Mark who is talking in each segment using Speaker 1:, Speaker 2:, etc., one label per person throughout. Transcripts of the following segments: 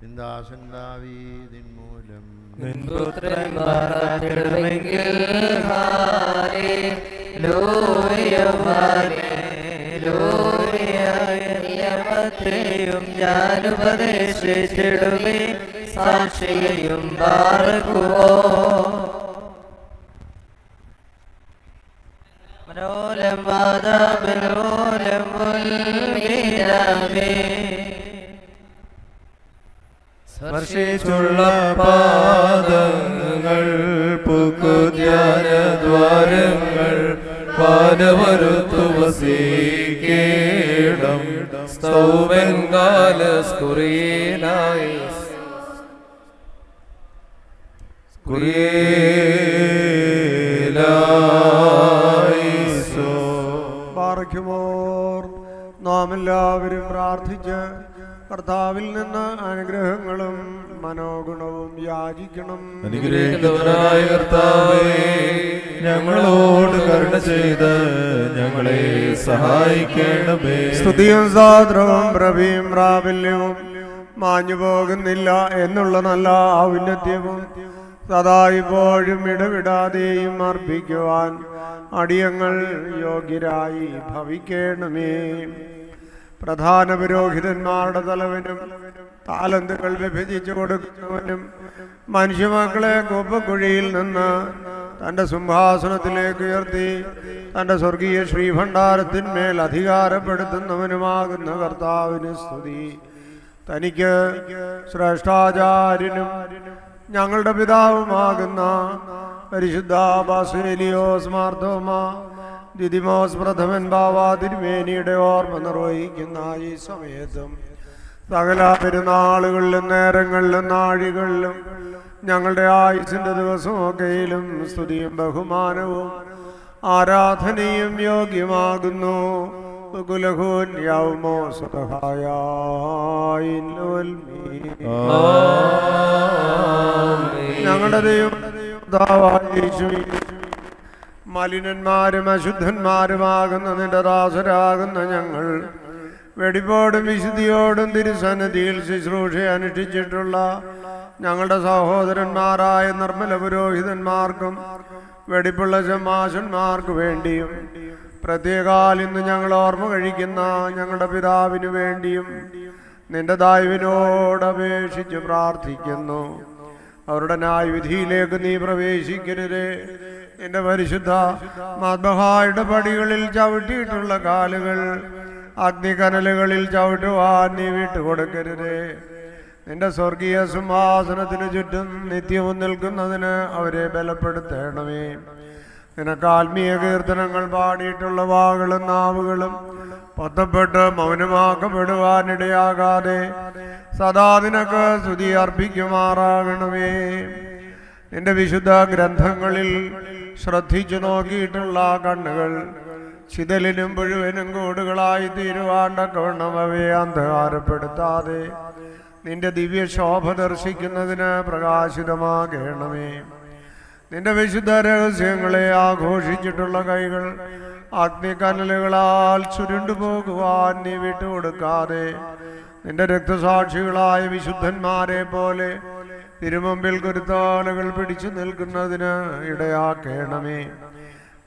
Speaker 1: നിന്ദാസൻ ദാവീദിൻ മൂലം
Speaker 2: പുത്രന്മാരാകണമെങ്കിൽ ും ഞാൻ ഉപദേശിച്ചിടുമേ സാക്ഷിയും പാർക്കുവോ മനോലം വാദാപനോലം മുൽഗീരമേ
Speaker 3: സ്പർശിച്ചുള്ള പാദങ്ങൾ പുക്കുധ്യാനദ്വാരങ്ങൾ പാനവരുത്തു വസീകേടം കുറിയേലായിസോ
Speaker 4: പാറയ്ക്കുമോർ നാം എല്ലാവരും പ്രാർത്ഥിച്ച് കർത്താവിൽ നിന്ന് അനുഗ്രഹങ്ങളും മനോഗുണവും യാചിക്കണം.
Speaker 3: അനുഗ്രഹിക്കുന്നവനായ കർത്താവേ ഞങ്ങളോട് കരുണ ചെയ്ത് ഞങ്ങളെ സഹായിക്കണമേ.
Speaker 4: സ്തുതിയും സാദ്രവും പ്രഭിയും പ്രാബല്യവും മാഞ്ഞു പോകുന്നില്ല എന്നുള്ള നല്ല ഔന്നത്യവും സദാ ഇപ്പോഴും ഇടവിടാതെയും അർപ്പിക്കുവാൻ അടിയങ്ങൾ യോഗ്യരായി ഭവിക്കണമേ. പ്രധാന പുരോഹിതന്മാരുടെ തലവനും താലന്തുകൾ വിഭജിച്ചു കൊടുക്കുന്നവനും മനുഷ്യമക്കളെ കുപ്പക്കുഴിയിൽ നിന്ന് തന്റെ സിംഹാസനത്തിലേക്ക് ഉയർത്തി തന്റെ സ്വർഗീയ ശ്രീഭണ്ഡാരത്തിന്മേൽ അധികാരപ്പെടുത്തുന്നവനുമാകുന്ന കർത്താവിന് സ്തുതി. തനിക്ക് ശ്രേഷ്ഠാചാര്യനും ഞങ്ങളുടെ പിതാവുമാകുന്ന പരിശുദ്ധ ബാസേലിയോസ് മാർത്തോമ ദിദിമോസ് പ്രഥമൻ ബാവ തിരുമേനിയുടെ ഓർമ്മ നിർവഹിക്കുന്ന ഈ സമയത്തും സകല പെരുന്നാളുകളിലും നേരങ്ങളിലും നാഴികളിലും ഞങ്ങളുടെ ആയുസിന്റെ ദിവസമൊക്കെയിലും സ്തുതിയും ബഹുമാനവും ആരാധനയും യോഗ്യമാകുന്നു. കുലഹോന്യാവുമോ സുഖായ ഞങ്ങളുടെ ദൈവം മലിനന്മാരും അശുദ്ധന്മാരുമാകുന്ന നിന്റെ ദാസരാകുന്ന ഞങ്ങൾ. വെടിപോടും വിശുദ്ധിയോടും തിരുസന്നിധിയിൽ ശുശ്രൂഷ അനുഷ്ഠിച്ചിട്ടുള്ള ഞങ്ങളുടെ സഹോദരന്മാരായ നിർമ്മല പുരോഹിതന്മാർക്കും വെടിപ്പുള്ള ശമാശന്മാർക്ക് വേണ്ടിയും പ്രത്യേകാൽ ഇന്ന് ഞങ്ങൾ ഓർമ്മ കഴിക്കുന്ന ഞങ്ങളുടെ പിതാവിനു വേണ്ടിയും നിന്റെ ദായുവിനോട് പ്രാർത്ഥിക്കുന്നു. അവരുടെ ന്യായവിധിയിലേക്ക് നീ പ്രവേശിക്കരുതേ. നിന്റെ പരിശുദ്ധ മാത്മഹായുടെ പടികളിൽ ചവിട്ടിയിട്ടുള്ള കാലുകൾ അഗ്നികനലുകളിൽ ചവിട്ടുവാൻ നീ വിട്ടുകൊടുക്കരുതേ. നിന്റെ സ്വർഗീയ സിംഹാസനത്തിന് ചുറ്റും നിത്യവും നിൽക്കുന്നതിന് അവരെ ബലപ്പെടുത്തേണമേ. നിനക്ക് ആത്മീയ കീർത്തനങ്ങൾ പാടിയിട്ടുള്ള വാകളും നാവുകളും പത്തപ്പെട്ട് മൗനമാക്കപ്പെടുവാനിടയാകാതെ സദാ നിനക്ക് സ്തുതി അർപ്പിക്കുമാറാകണമേ. നിന്റെ വിശുദ്ധ ഗ്രന്ഥങ്ങളിൽ ശ്രദ്ധിച്ചു നോക്കിയിട്ടുള്ള കണ്ണുകൾ ചിതലിനും മുഴുവനും കൂടുകളായി തീരുവാണ്ടക്കവണ്ണം അവയെ അന്ധകാരപ്പെടുത്താതെ നിന്റെ ദിവ്യ ശോഭ ദർശിക്കുന്നതിന് പ്രകാശിതമാകണമേ. നിന്റെ വിശുദ്ധ രഹസ്യങ്ങളെ ആഘോഷിച്ചിട്ടുള്ള കൈകൾ അഗ്നിക്കനലുകളാൽ ചുരുണ്ടു പോകുവാൻ നീ വിട്ടുകൊടുക്കാതെ നിന്റെ രക്തസാക്ഷികളായ വിശുദ്ധന്മാരെ പോലെ തിരുമുമ്പിൽ കുരുത്താളുകൾ പിടിച്ചു നിൽക്കുന്നതിന് ഇടയാക്കേണമേ.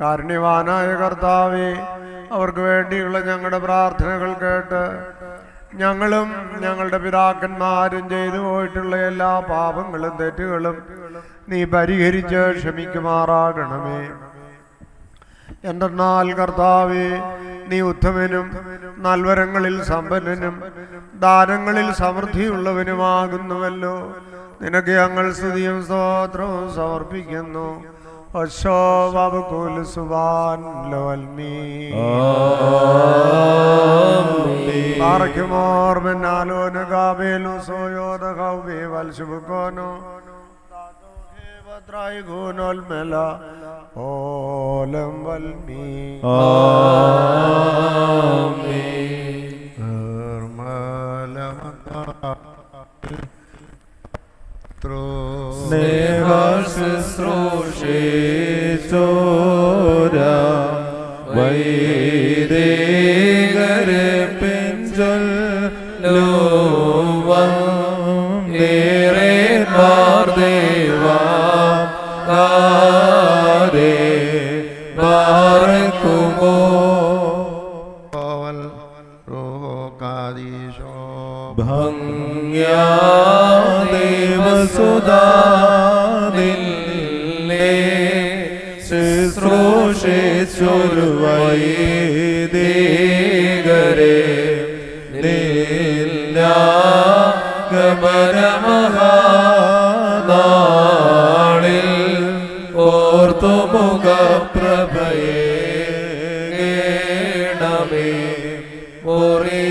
Speaker 4: കാരുണ്യവാനായ കർത്താവെ അവർക്ക് വേണ്ടിയുള്ള ഞങ്ങളുടെ പ്രാർത്ഥനകൾ കേട്ട് ഞങ്ങളും ഞങ്ങളുടെ പിതാക്കന്മാരും ചെയ്തു പോയിട്ടുള്ള എല്ലാ പാപങ്ങളും തെറ്റുകളും നീ പരിഹരിച്ച് ക്ഷമിക്കുമാറാകണമേ. എന്തെന്നാൽ കർത്താവേ നീ ഉത്തമനും നൽവരങ്ങളിൽ സമ്പന്നനും ദാനങ്ങളിൽ സമൃദ്ധിയുള്ളവനുമാകുന്നുവല്ലോ. നിനക്ക് ഞങ്ങൾ സ്തുതിയും സ്തോത്രവും സമർപ്പിക്കുന്നു. ഓലം വൽമീ.
Speaker 3: സ്നേഹാശുശ്രൂഷേശോര വൈദേകരെ പാർക്കുമോ ോകാദീശോ ഭംഗ്യാദേവസുദാദില്ലേ ശുശ്രൂഷേശ്വരുവൈദേകരേ നില്ലാ ഗമനമഹാ